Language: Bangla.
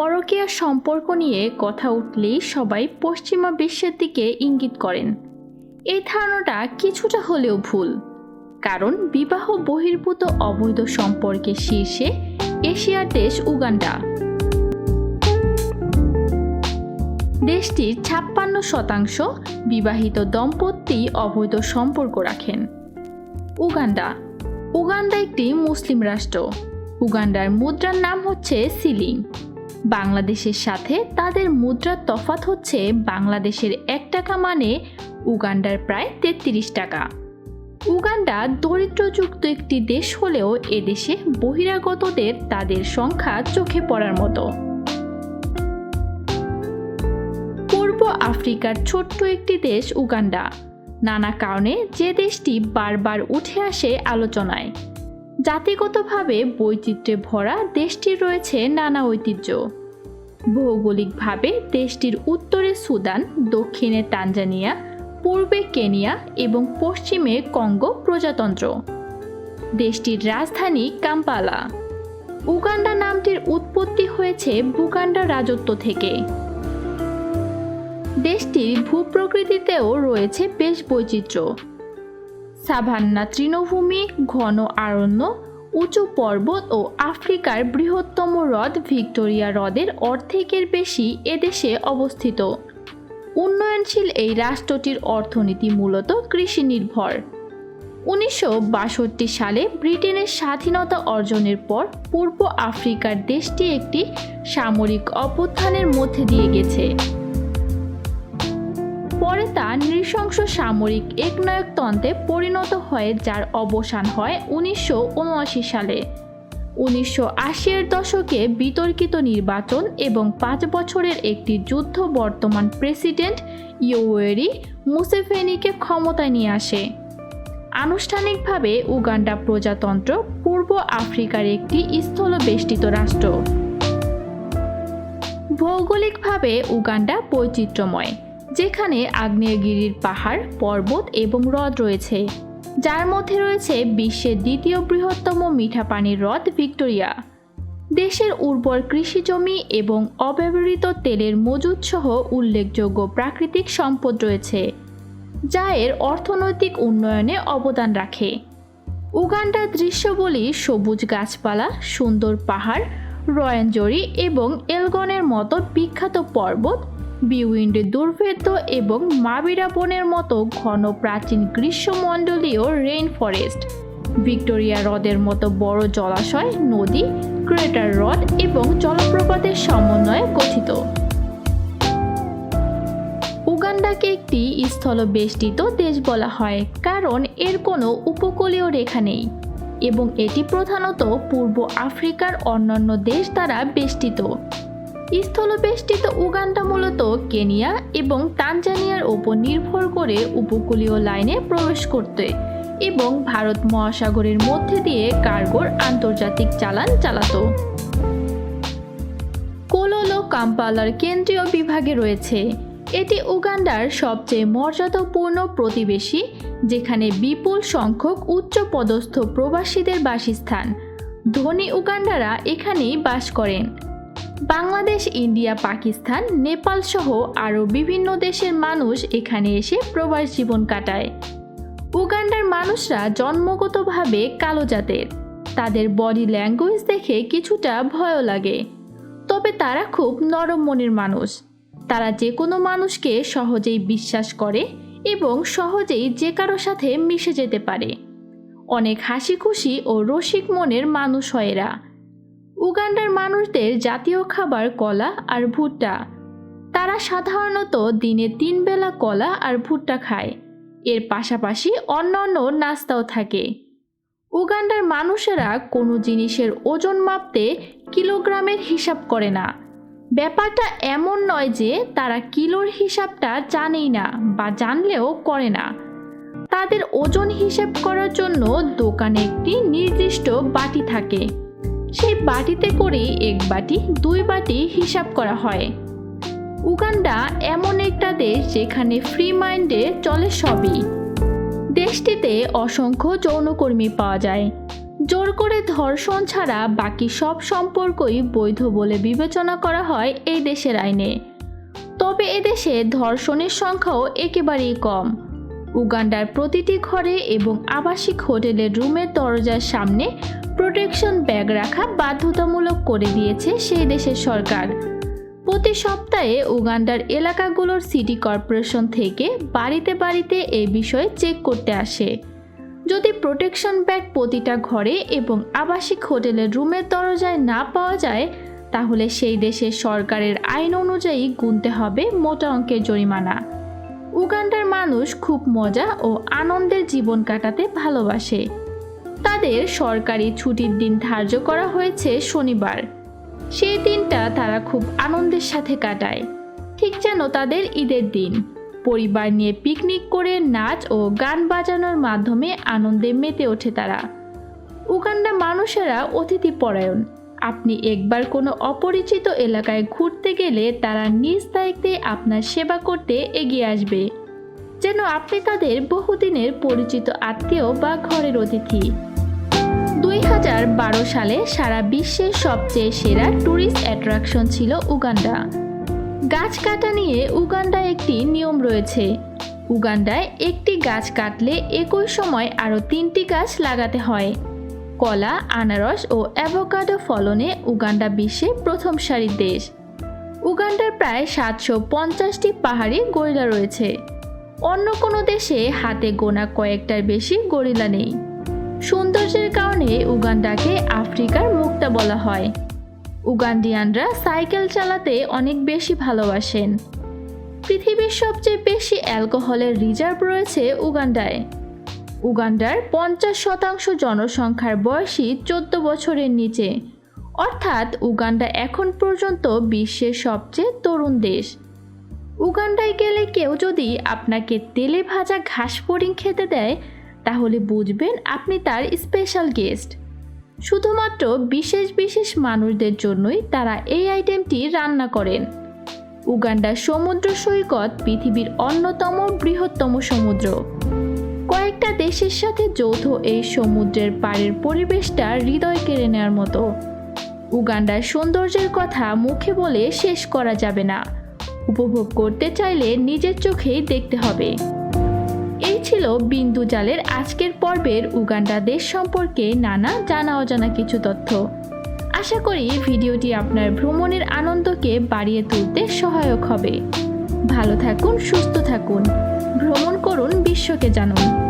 পরকীয়া সম্পর্ক নিয়ে কথা উঠলেই সবাই পশ্চিমা বিশ্বের দিকে ইঙ্গিত করেন। এই ধারণাটা কিছুটা হলেও ভুল, কারণ বিবাহ বহির্ভূত অবৈধ সম্পর্কের শীর্ষে এশিয়ার দেশ উগান্ডা। দেশটির ছাপ্পান্ন শতাংশ বিবাহিত দম্পতি অবৈধ সম্পর্ক রাখেন। উগান্ডা উগান্ডা একটি মুসলিম রাষ্ট্র। উগান্ডার মুদ্রার নাম হচ্ছে সিলিং। বাংলাদেশের সাথে তাদের মুদ্রার তফাত হচ্ছে বাংলাদেশের এক টাকা মানে উগান্ডার প্রায় তেত্রিশ টাকা। উগান্ডা দরিদ্রযুক্ত একটি দেশ হলেও এদেশে বহিরাগতদের তাদের সংখ্যা চোখে পড়ার মতো। পূর্ব আফ্রিকার ছোট্ট একটি দেশ উগান্ডা। নানা কারণে যে দেশটি বারবার উঠে আসে আলোচনায়। জাতিগতভাবে বৈচিত্র্যে ভরা দেশটির রয়েছে নানা ঐতিহ্য। ভৌগোলিকভাবে দেশটির উত্তরে সুদান, দক্ষিণে তানজানিয়া, পূর্বে কেনিয়া এবং পশ্চিমে কঙ্গো প্রজাতন্ত্র। দেশটির রাজধানী কাম্পালা। উগান্ডা নামটির উৎপত্তি হয়েছে বুগান্ডা রাজত্ব থেকে। দেশটির ভূপ্রকৃতিতেও রয়েছে বেশ বৈচিত্র্য। সাভান্না তৃণভূমি, ঘন আরণ্য উঁচু পর্বত ও আফ্রিকার বৃহত্তম হ্রদ ভিক্টোরিয়া হ্রদের অর্ধেকের বেশি এদেশে অবস্থিত। উন্নয়নশীল এই রাষ্ট্রটির অর্থনীতি মূলত কৃষি নির্ভর। উনিশশো বাষট্টি সালে ব্রিটেনের স্বাধীনতা অর্জনের পর পূর্ব আফ্রিকার দেশটি একটি সামরিক অভ্যুত্থানের মধ্যে দিয়ে গেছে। পরে তা নৃশংস সামরিক একনায়কতন্ত্রে পরিণত হয়ে, যার অবসান হয় উনিশশো উনআশি সালে। উনিশশো আশির দশকে বিতর্কিত নির্বাচন এবং পাঁচ বছরের একটি যুদ্ধ বর্তমান প্রেসিডেন্ট ইয়োয়েরি মুসেফেনিকে ক্ষমতায় নিয়ে আসে। আনুষ্ঠানিকভাবে উগান্ডা প্রজাতন্ত্র পূর্ব আফ্রিকার একটি স্থলবেষ্টিত রাষ্ট্র। ভৌগোলিকভাবে উগান্ডা বৈচিত্র্যময়। যেখানে আগ্নেয়গিরির পাহাড়, পর্বত এবং হ্রদ রয়েছে। যার মধ্যে রয়েছে বিশ্বের দ্বিতীয় বৃহত্তম মিঠা পানির হ্রদ ভিক্টোরিয়া। দেশের উর্বর কৃষি জমি এবং অব্যবহৃত তেলের মজুদ সহ উল্লেখযোগ্য প্রাকৃতিক সম্পদ রয়েছে, যা এর অর্থনৈতিক উন্নয়নে অবদান রাখে। উগান্ডার দৃশ্যবলী সবুজ গাছপালা, সুন্দর পাহাড় রয়াঞ্জরি এবং এলগনের মতো বিখ্যাত পর্বত বিউইন্ডে দুর্ভেদ্য এবং মাবিরা বনের মতো ঘন প্রাচীন গ্রীষ্মমণ্ডলীয় রেইন ফরেস্ট ভিক্টোরিয়া হ্রদের মতো বড় জলাশয়, নদী ক্রেটার হ্রদ এবং জলপ্রপাতের সমন্বয়ে গঠিত। উগান্ডাকে একটি স্থলবেষ্টিত দেশ বলা হয়, কারণ এর কোনো উপকূলীয় রেখা নেই এবং এটি প্রধানত পূর্ব আফ্রিকার অন্যান্য দেশ দ্বারা বেষ্টিত। স্থলবেষ্টিত উগান্ডা মূলত কেনিয়া এবং তানজানিয়ার ওপর নির্ভর করে উপকূলীয় লাইনে প্রবেশ করতে এবং ভারত মহাসাগরের মধ্যে দিয়ে কার্গোর আন্তর্জাতিক চালান চালাতো। কোলোলো কাম্পালার কেন্দ্রীয় বিভাগে রয়েছে। এটি উগান্ডার সবচেয়ে মর্যাদাপূর্ণ প্রতিবেশী, যেখানে বিপুল সংখ্যক উচ্চপদস্থ প্রবাসীদের বাসস্থান। ধনী উগান্ডারা এখানেই বাস করেন। বাংলাদেশ, ইন্ডিয়া, পাকিস্তান, নেপাল সহ আরও বিভিন্ন দেশের মানুষ এখানে এসে প্রবাস জীবন কাটায়। উগান্ডার মানুষরা জন্মগতভাবে কালো জাতের। তাদের বডি ল্যাঙ্গুয়েজ দেখে কিছুটা ভয়ও লাগে। তবে তারা খুব নরম মনের মানুষ। তারা যে কোনো মানুষকে সহজেই বিশ্বাস করে এবং সহজেই যে কারও সাথে মিশে যেতে পারে। অনেক হাসি খুশি ও রসিক মনের মানুষ হয় এরা। উগান্ডার মানুষদের জাতীয় খাবার কলা আর ভুট্টা। তারা সাধারণত দিনে তিন বেলা কলা আর ভুট্টা খায়। এর পাশাপাশি অন্যান্য নাস্তাও থাকে। উগান্ডার মানুষেরা কোনো জিনিসের ওজন মাপতে কিলোগ্রামের হিসাব করে না। ব্যাপারটা এমন নয় যে তারা কিলোর হিসাবটা জানেই না বা জানলেও করে না। তাদের ওজন হিসেব করার জন্য দোকানে একটি নির্দিষ্ট বাটি থাকে। সেই বাটিতে করেই এক বাটি, দুই বাটি হিসাব করা হয়। উগান্ডা এমন একটা দেশ যেখানে ফ্রি মাইন্ডে চলে সবই। দেশটিতে অসংখ্য যৌনকর্মী পাওয়া যায়। জোর করে ধর্ষণ ছাড়া বাকি সব সম্পর্কই বৈধ বলে বিবেচনা করা হয় এই দেশের আইনে। তবে এদেশে ধর্ষণের সংখ্যাও একেবারেই কম। উগান্ডার প্রতিটি ঘরে এবং আবাসিক হোটেলের রুমের দরজার সামনে প্রোটেকশন ব্যাগ রাখা বাধ্যতামূলক করে দিয়েছে সেই দেশের সরকার। প্রতি সপ্তাহে উগান্ডার এলাকাগুলোর সিটি কর্পোরেশন থেকে বাড়িতে বাড়িতে এই বিষয়ে চেক করতে আসে। যদি প্রোটেকশন ব্যাগ প্রতিটা ঘরে এবং আবাসিক হোটেলের রুমের দরজায় না পাওয়া যায়, তাহলে সেই দেশের সরকারের আইন অনুযায়ী গুনতে হবে মোটা অঙ্কের জরিমানা। উগান্ডার মানুষ খুব মজা ও আনন্দের জীবন কাটাতে ভালোবাসে। তাদের সরকারি ছুটির দিন ধার্য করা হয়েছে শনিবার। সেই দিনটা তারা খুব আনন্দের সাথে কাটায়। ঠিক যেন তাদের ঈদের দিন। পরিবার নিয়ে পিকনিক করে নাচ ও গান বাজানোর মাধ্যমে আনন্দে মেতে ওঠে তারা। উগান্ডা মানুষেরা অতিথি পরায়ণ। আপনি একবার কোনো অপরিচিত এলাকায় ঘুরতে গেলে তারা নিজ দায়িত্বে আপনার সেবা করতে এগিয়ে আসবে। যেন আপনি তাদের বহুদিনের পরিচিত আত্মীয় বা ঘরের অতিথি। দুই হাজার বারো সালে সারা বিশ্বের সবচেয়ে সেরা ট্যুরিস্ট অ্যাট্রাকশন ছিল উগান্ডা। গাছ কাটা নিয়ে উগান্ডায় একটি নিয়ম রয়েছে। উগান্ডায় একটি গাছ কাটলে একই সময় আরও তিনটি গাছ লাগাতে হয়। কলা, আনারস ও অ্যাভোকাডো ফলনে উগান্ডা বিশ্বে প্রথম সারির দেশ। উগান্ডার প্রায় সাতশো পঞ্চাশটি পাহাড়ি গরিলা রয়েছে। অন্য কোনো দেশে হাতে গোনা কয়েকটার বেশি গরিলা নেই। সৌন্দর্যের কারণে উগান্ডাকে আফ্রিকার মুক্তা বলা হয়। উগান্ডিয়ানরা সাইকেল চালাতে অনেক বেশি ভালোবাসেন। পৃথিবীর সবচেয়ে বেশি অ্যালকোহলের রিজার্ভ রয়েছে উগান্ডায়। উগান্ডার পঞ্চাশ শতাংশ জনসংখ্যার বয়সী চোদ্দ বছরের নিচে। অর্থাৎ উগান্ডা এখন পর্যন্ত বিশ্বের সবচেয়ে তরুণ দেশ। উগান্ডায় গেলে কেউ যদি আপনাকে তেলে ভাজা ঘাস ফড়িং খেতে দেয়, তাহলে বুঝবেন আপনি তার স্পেশাল গেস্ট শুধুমাত্র বিশেষ বিশেষ মানুষদের জন্যই তারা এই আইটেমটি রান্না করেন। উগান্ডার সমুদ্র সৈকত পৃথিবীর অন্যতম বৃহত্তম সমুদ্র। দেশের সাথে যৌথ এই সমুদ্রের পাড়ের পরিবেশটা হৃদয় কেড়ে নেওয়ার মতো। উগান্ডার সৌন্দর্যের কথা মুখে বলে শেষ করা যাবে না। উপভোগ করতে চাইলে নিজের চোখেই দেখতে হবে। এই ছিল বিন্দু জালের আজকের পর্বের উগান্ডা দেশ সম্পর্কে নানা জানা অজানা কিছু তথ্য। আশা করি ভিডিওটি আপনার ভ্রমণের আনন্দকে বাড়িয়ে তুলতে সহায়ক হবে। ভালো থাকুন, সুস্থ থাকুন। ভ্রমণ করুন, বিশ্বকে জানুন।